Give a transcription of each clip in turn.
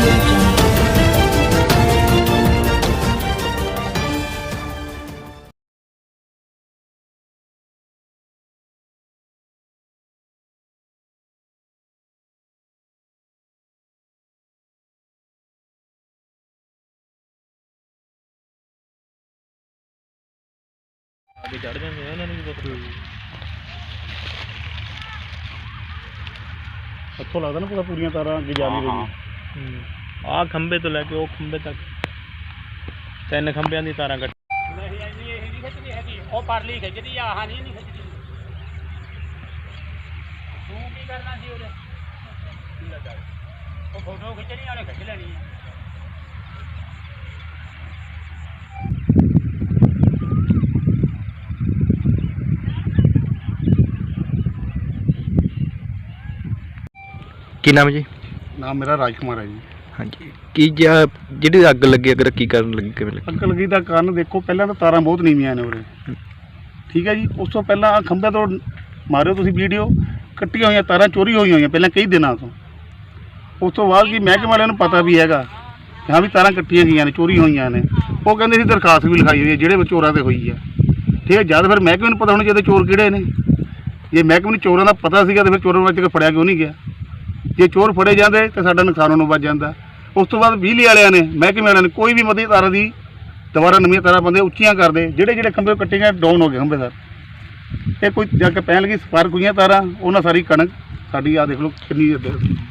audio jungle. ਅੱਗੇ ਚੜ ਜਾਂਦੇ ਆ ਉਹਨਾਂ ਨੂੰ ਵੀ ਪਤਾ ਇੱਥੋਂ ਲੱਗਦਾ ਨਾ ਪੂਰਾ ਪੂਰੀਆਂ ਤਾਰਾਂ ਅੱਗੇ ਜਾ ਨਹੀਂ ਰਹੀਆਂ ਆਹ ਖੰਬੇ ਤੋਂ ਲੈ ਕੇ ਉਹ ਖੰਬੇ ਤੱਕ। ਤਿੰਨ ਖੰਬਿਆਂ ਦੀ ਤਾਰਾਂ ਕੱਟ ਨਹੀਂ ਇੰਨੀ ਇਹ ਨਹੀਂ ਖਿੱਚਦੀ ਹੈਗੀ। ਉਹ ਪਰਲੀ ਖਿੱਚਦੀ ਆ ਆਹ ਨਹੀਂ ਨਹੀਂ ਖਿੱਚਦੀ। ਤੂੰ ਕੀ ਕਰਨਾ ਸੀ ਉਹਦੇ? ਉਹ ਫੋਟੋ ਖਿੱਚਣੀ ਵਾਲੇ ਖਿੱਚ ਲੈਣੀ ਆ। ਕੀ ਨਾਮ ਜੀ? ਨਾਮ ਮੇਰਾ ਰਾਜ ਕੁਮਾਰ ਹੈ ਜੀ। ਹਾਂਜੀ। ਕੀ ਜਿਹਾ- ਜਿਹੜੀ ਅੱਗ ਲੱਗੀ ਅਗਰ ਕੀ ਕਰਨ ਲੱਗੀ ਕਿਵੇਂ ਲੱਗੀ? ਅੱਗ ਲੱਗੀ ਦਾ ਕਾਰਨ ਦੇਖੋ ਪਹਿਲਾਂ ਤਾਂ ਤਾਰਾਂ ਬਹੁਤ ਨੀਵੀਆਂ ਨੇ ਉਰੇ। ਠੀਕ ਹੈ ਜੀ ਉਸ ਤੋਂ ਪਹਿਲਾਂ ਆਹ ਖੰਭੇ ਤੋਂ ਮਾਰਿਓ ਤੁਸੀਂ ਵੀਡੀਓ ਕੱਟੀਆਂ ਹੋਈਆਂ ਤਾਰਾਂ ਚੋਰੀ ਹੋਈਆਂ ਹੋਈਆਂ ਪਹਿਲਾਂ ਕਈ ਦਿਨਾਂ ਤੋਂ। ਉਸ ਤੋਂ ਬਾਅਦ ਕੀ ਮਹਿਕਮੇ ਵਾਲਿਆਂ ਨੂੰ ਪਤਾ ਵੀ ਹੈਗਾ ਕਿ ਹਾਂ ਵੀ ਤਾਰਾਂ ਕੱਟੀਆਂ ਗਈਆਂ ਨੇ ਚੋਰੀ ਹੋਈਆਂ ਨੇ। ਉਹ ਕਹਿੰਦੇ ਸੀ ਦਰਖਾਸਤ ਵੀ ਲਿਖਾਈ ਹੋਈ ਹੈ ਜਿਹੜੇ ਚੋਰਾਂ ਤੇ ਹੋਈ ਹੈ। ਠੀਕ ਹੈ ਜਦ ਫਿਰ ਮਹਿਕਮੇ ਨੂੰ ਪਤਾ ਹੋਣਾ ਚਾਹੀਦਾ ਚੋਰ ਕਿਹੜੇ ਨੇ। ਜੇ ਮਹਿਕਮੇ ਨੂੰ ਚੋਰਾਂ ਦਾ ਪਤਾ ਸੀਗਾ ਤਾਂ ਫਿਰ ਚੋਰਾਂ ਕੇ ਫੜਿਆ ਕਿਉਂ ਨਹੀਂ ਗਿਆ। ਜੇ ਚੋਰ ਫੜੇ ਜਾਂਦੇ ਤਾਂ ਸਾਡਾ ਨੁਕਸਾਨ ਉਹਨੂੰ ਵੱਜ ਜਾਂਦਾ। ਉਸ ਤੋਂ ਬਾਅਦ ਬਿਜਲੀ ਵਾਲਿਆਂ ਨੇ ਮਹਿਕਮੇ ਵਾਲਿਆਂ ਨੇ ਕੋਈ ਵੀ ਮਦੀ ਤਾਰਾਂ ਦੀ ਦੁਬਾਰਾ ਨਵੀਆਂ ਤਾਰਾਂ ਬੰਦੇ ਉੱਚੀਆਂ ਕਰਦੇ ਜਿਹੜੇ ਜਿਹੜੇ ਖੰਭੇ ਕੱਟੇ ਗਏ ਡਾਊਨ ਹੋ ਗਏ ਖੰਭੇ ਸਰ। ਇਹ ਕੋਈ ਜਾ ਕੇ ਪੈਣ ਲੱਗੀ ਸਪਾਰਕ ਹੋਈਆਂ ਤਾਰਾਂ ਉਹਨਾਂ ਸਾਰੀ ਕਣਕ ਸਾਡੀ ਆ ਦੇਖ ਲਓ ਕਿੰਨੀ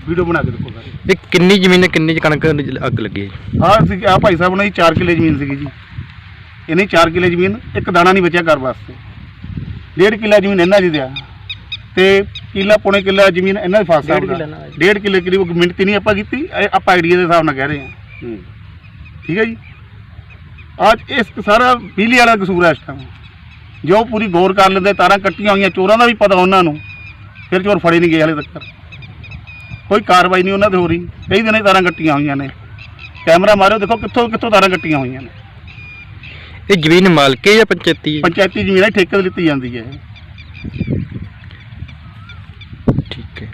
ਵੀਡੀਓ ਬਣਾ ਕੇ ਦੇਖੋ ਸਾਰੀ ਇਹ ਕਿੰਨੀ ਜ਼ਮੀਨ ਹੈ ਕਿੰਨੀ ਚ ਕਣਕ ਅੱਗ ਲੱਗੀ ਹੈ ਜੀ? ਆਹ ਸੀ ਆ ਭਾਈ ਸਾਹਿਬ ਨੇ 4 ਕਿੱਲੇ ਜ਼ਮੀਨ ਸੀਗੀ ਜੀ। ਇਹਨੇ 4 ਕਿੱਲੇ ਜ਼ਮੀਨ ਇੱਕ ਦਾਣਾ ਨਹੀਂ ਬਚਿਆ ਘਰ ਵਾਸਤੇ। ਡੇਢ ਕਿੱਲਾ ਜ਼ਮੀਨ ਇਹਨਾਂ ਦੀ ਦਿਆ। ਤੇ ਕਿੱਲਾ ਪੌਣੇ ਕਿੱਲਾ ਜ਼ਮੀਨ ਇਹਨਾਂ ਦੇ ਫਾਸ ਸਾਹਿਬ ਡੇਢ ਦਾ ਕਿੱਲਾ ਨਾਲ। ਡੇਢ ਕਿੱਲੇ ਕਰੀਬ ਮਿੰਟ ਨਹੀਂ ਆਪਾਂ ਕੀਤੀ ਇਹ ਆਪਾਂ ਆਈਡੀਆ ਦੇ ਹਿਸਾਬ ਨਾਲ ਕਹਿ ਰਹੇ ਹਾਂ। ਠੀਕ ਹੈ ਜੀ? ਅੱਜ ਇਸ ਸਾਰਾ ਬਿਜਲੀ ਵਾਲਾ ਕਸੂਰ ਹੈ ਇਸ ਟਾਈਮ ਜੋ ਪੂਰੀ ਗੌਰ ਕਰ ਲੈਂਦੇ ਤਾਰਾਂ ਕੱਟੀਆਂ ਹੋਈਆਂ ਚੋਰਾਂ ਦਾ ਵੀ ਪਤਾ ਉਹਨਾਂ ਨੂੰ। ਫਿਰ ਚੋਰ ਫੜੇ ਨਹੀਂ ਗਏ ਹਲੇ ਤੱਕ। ਕੋਈ ਕਾਰਵਾਈ ਨਹੀਂ ਉਹਨਾਂ ਤੇ ਹੋ ਰਹੀ। ਕਈ ਦਿਨਾਂ ਦੀ ਤਾਰਾਂ ਕੱਟੀਆਂ ਹੋਈਆਂ ਨੇ। ਕੈਮਰਾ ਮਾਰਿਓ ਦੇਖੋ ਕਿੱਥੋਂ ਕਿੱਥੋਂ ਤਾਰਾਂ ਕੱਟੀਆਂ ਹੋਈਆਂ ਨੇ। ਇਹ ਜ਼ਮੀਨ ਮਾਲਕੀ ਜਾਂ ਪੰਚਾਇਤੀ? ਹੈ? ਪੰਚਾਇਤੀ ਜ਼ਮੀਨ ਹੈ ਠੇਕੇ ਤੇ ਲਿੱਤੀ ਜਾਂਦੀ ਹੈ। ਠੀਕ ਹੈ।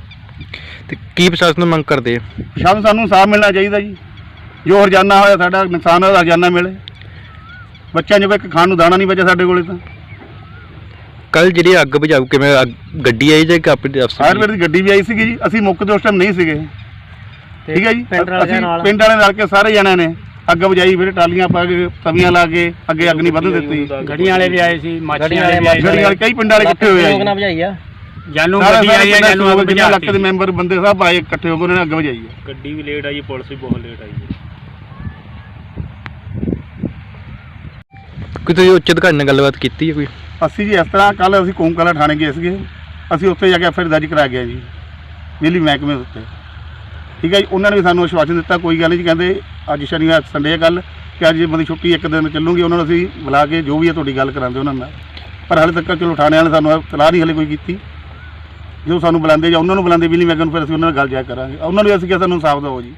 ਤੇ ਕੀ ਪ੍ਰਸ਼ਾਸਨ ਨੂੰ ਮੰਗ ਕਰਦੇ ਆ? ਸ਼ਾਮ ਸਾਨੂੰ ਸਾਫ਼ ਮਿਲਣਾ ਚਾਹੀਦਾ ਜੀ। ਜੋ ਹਰਜਾਨਾ ਹੋਇਆ ਸਾਡਾ ਨੁਕਸਾਨ ਹੋਇਆ ਹਰਜਾਨਾ ਮਿਲੇ। ਬੱਚਿਆਂ ਨੂੰ ਇੱਕ ਖਾਣ ਨੂੰ ਦਾਣਾ ਨਹੀਂ ਬਚਿਆ ਸਾਡੇ ਕੋਲੇ ਤਾਂ। ਕੱਲ ਜਿਹੜੀ ਅੱਗ ਬੁਝਾਊ ਕਿਵੇਂ ਅੱਗ- ਗੱਡੀ ਆਈ ਜਾਂ ਕਿ ਆਪਣੀ ਅਫਸਰ ਆਯੁਰਵੇਦ ਦੀ ਗੱਡੀ ਵੀ ਆਈ ਸੀਗੀ ਜੀ। ਅਸੀਂ ਮੌਕੇ ਤੇ ਉਸ ਟਾਈਮ ਨਹੀਂ ਸੀਗੇ। ਠੀਕ ਹੈ ਜੀ? ਪਿੰਡ ਵਾਲਿਆਂ ਅਸੀਂ ਨਾਲ? ਪਿੰਡ ਵਾਲੇ ਰਲ ਕੇ ਸਾਰੇ ਜਣਿਆਂ ਨੇ ਅੱਗ ਬੁਝਾਈ ਫਿਰ ਟਾਲੀਆਂ ਪਾ ਕੇ ਤਵੀਆਂ ਲਾ ਕੇ ਅੱਗੇ ਅੱਗ ਨਹੀਂ ਵਧਣ ਦਿੱਤੀ। ਗੱਡੀਆਂ ਵਾਲੇ ਵੀ ਆਏ ਸੀ ਮਾਚੀਆਂ ਵਾਲੇ ਵੀ ਆਏ ਜਿਹੜੀ ਵਾਲੇ ਕਈ ਪਿੰਡਾਂ ਵਾਲੇ ਇਕੱਠੇ ਹੋਏ ਆ ਜੀ। ਭਜਾਈ ਆ? ਜਾਨੂ ਗੱਡੀ ਆਈ ਜਾਨੂ ਅੱਗ ਦੇ ਮੈਂਬਰ ਬੰਦੇ ਸਭ ਆਏ ਇਕੱਠੇ ਹੋ ਕੇ ਉਹਨਾਂ ਨੇ ਅੱਗ ਬੁਝਾਈ ਹੈ। ਗੱਡੀ ਵੀ ਲੇਟ ਆਈ ਪੁਲਿਸ ਵੀ ਬਹੁਤ ਲੇਟ ਆਈ ਕੋਈ ਤੁਸੀਂ ਉੱਚ ਅਧਿਕਾਰੀ ਨਾਲ ਗੱਲਬਾਤ ਕੀਤੀ ਹੈ ਕੋਈ? ਅਸੀਂ ਜੀ ਇਸ ਤਰ੍ਹਾਂ ਕੱਲ ਅਸੀਂ ਕੋਂਕਲਾ ਥਾਣੇ ਗਏ ਸੀਗੇ। ਅਸੀਂ ਉੱਥੇ ਜਾ ਕੇ ਐਫਆਈਆਰ ਦਰਜ ਕਰਾ ਗਿਆ ਜੀ ਬਿਜਲੀ ਮਹਿਕਮੇ ਉੱਤੇ। ਠੀਕ ਹੈ ਜੀ ਉਹਨਾਂ ਨੇ ਵੀ ਸਾਨੂੰ ਆਸ਼ਵਾਸਨ ਦਿੱਤਾ ਕੋਈ ਗੱਲ ਨਹੀਂ ਜੀ ਕਹਿੰਦੇ ਅੱਜ ਸ਼ਨੀਵਾਰ ਸੰਡੇ ਹੈ ਕੱਲ ਕਿ ਅੱਜ ਬੰਦੀ ਛੁੱਟੀ ਇੱਕ ਦਿਨ ਚੱਲੂਗੀ ਉਹਨਾਂ ਨੂੰ ਅਸੀਂ ਬੁਲਾ ਕੇ ਜੋ ਵੀ ਹੈ ਤੁਹਾਡੀ ਗੱਲ ਕਰਾਂਦੇ ਉਹਨਾਂ ਨਾਲ। ਪਰ ਹਾਲੇ ਤੱਕ ਚਲੋ ਥਾਣੇ ਵਾਲੇ ਸਾਨੂੰ ਤਲਾਹ ਨਹੀਂ ਹਲੇ ਕੋਈ ਕੀਤੀ। ਜਦੋਂ ਸਾਨੂੰ ਬੁਲਾਉਂਦੇ ਜਾਂ ਉਹਨਾਂ ਨੂੰ ਬੁਲਾਉਂਦੇ ਬਿਜਲੀ ਮਹਿਕਮੇ ਨੂੰ ਫਿਰ ਅਸੀਂ ਉਹਨਾਂ ਨਾਲ ਗੱਲ ਜਾ ਕਰਾਂਗੇ। ਉਹਨਾਂ ਨੂੰ ਅਸੀਂ ਕਿਹਾ ਸਾਨੂੰ ਇਨਸਾਫ ਦਿਓ ਜੀ।